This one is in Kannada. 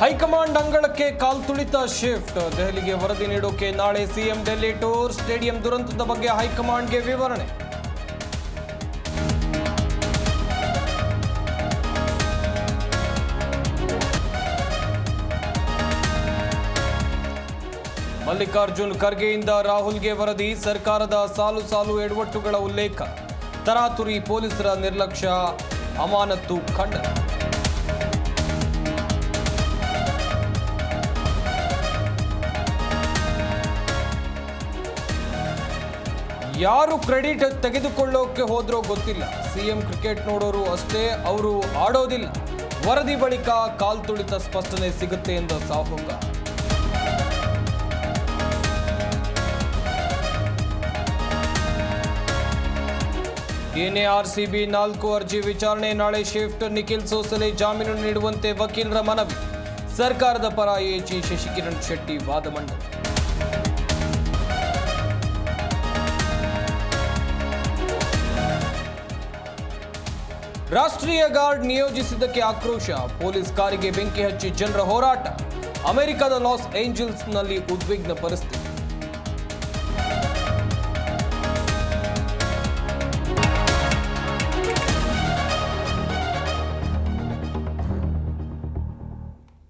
ಹೈಕಮಾಂಡ್ ಅಂಗಳಕ್ಕೆ ಕಾಲ್ತುಳಿತ ಶಿಫ್ಟ್. ದೆಹಲಿಗೆ ವರದಿ ನೀಡೋಕೆ ನಾಳೆ ಸಿಎಂ ಡೆಲ್ಲಿ ಟೂರ್, ಸ್ಟೇಡಿಯಂ ದುರಂತದ ಬಗ್ಗೆ ಹೈಕಮಾಂಡ್ಗೆ ವಿವರಣೆ. ಮಲ್ಲಿಕಾರ್ಜುನ್ ಖರ್ಗೆಯಿಂದ ರಾಹುಲ್ಗೆ ವರದಿ, ಸರ್ಕಾರದ ಸಾಲು ಸಾಲು ಎಡವಟ್ಟುಗಳ ಉಲ್ಲೇಖ. ತರಾತುರಿ ಪೊಲೀಸರ ನಿರ್ಲಕ್ಷ್ಯ, ಅಮಾನತ್ತು ಖಂಡನ. ಯಾರು ಕ್ರೆಡಿಟ್ ತೆಗೆದುಕೊಳ್ಳೋಕೆ ಹೋದ್ರೋ ಗೊತ್ತಿಲ್ಲ. ಸಿಎಂ ಕ್ರಿಕೆಟ್ ನೋಡೋರು ಅಷ್ಟೇ, ಅವರು ಆಡೋದಿಲ್ಲ. ವರದಿ ಬಳಿಕ ಕಾಲ್ತುಳಿತ ಸ್ಪಷ್ಟನೆ ಸಿಗುತ್ತೆ ಎಂದ ಸಾಹುಕ. ಎನ್ಎಆರ್ಸಿಬಿ ನಾಲ್ಕು ಅರ್ಜಿ ವಿಚಾರಣೆ, ನಾಳೆ ಶಿಫ್ಟ್, ನಿಖಿಲ್ ಸೋಸಲೆ ಜಾಮೀನು ನೀಡುವಂತೆ ವಕೀಲರ ಮನವಿ. ಸರ್ಕಾರದ ಪರ ಎಜಿ ಶಶಿಕಿರಣ್ ಶೆಟ್ಟಿ ವಾದ ಮಂಡನೆ. ರಾಷ್ಟ್ರೀಯ ಗಾರ್ಡ್ ನಿಯೋಜಿಸಿದ್ದಕ್ಕೆ ಆಕ್ರೋಶ. ಪೊಲೀಸ್ ಕಾರಿಗೆ ಬೆಂಕಿ ಹಚ್ಚಿ ಜನರ ಹೋರಾಟ. ಅಮೆರಿಕದ ಲಾಸ್ ಏಂಜಲ್ಸ್ನಲ್ಲಿ ಉದ್ವಿಗ್ನ ಪರಿಸ್ಥಿತಿ.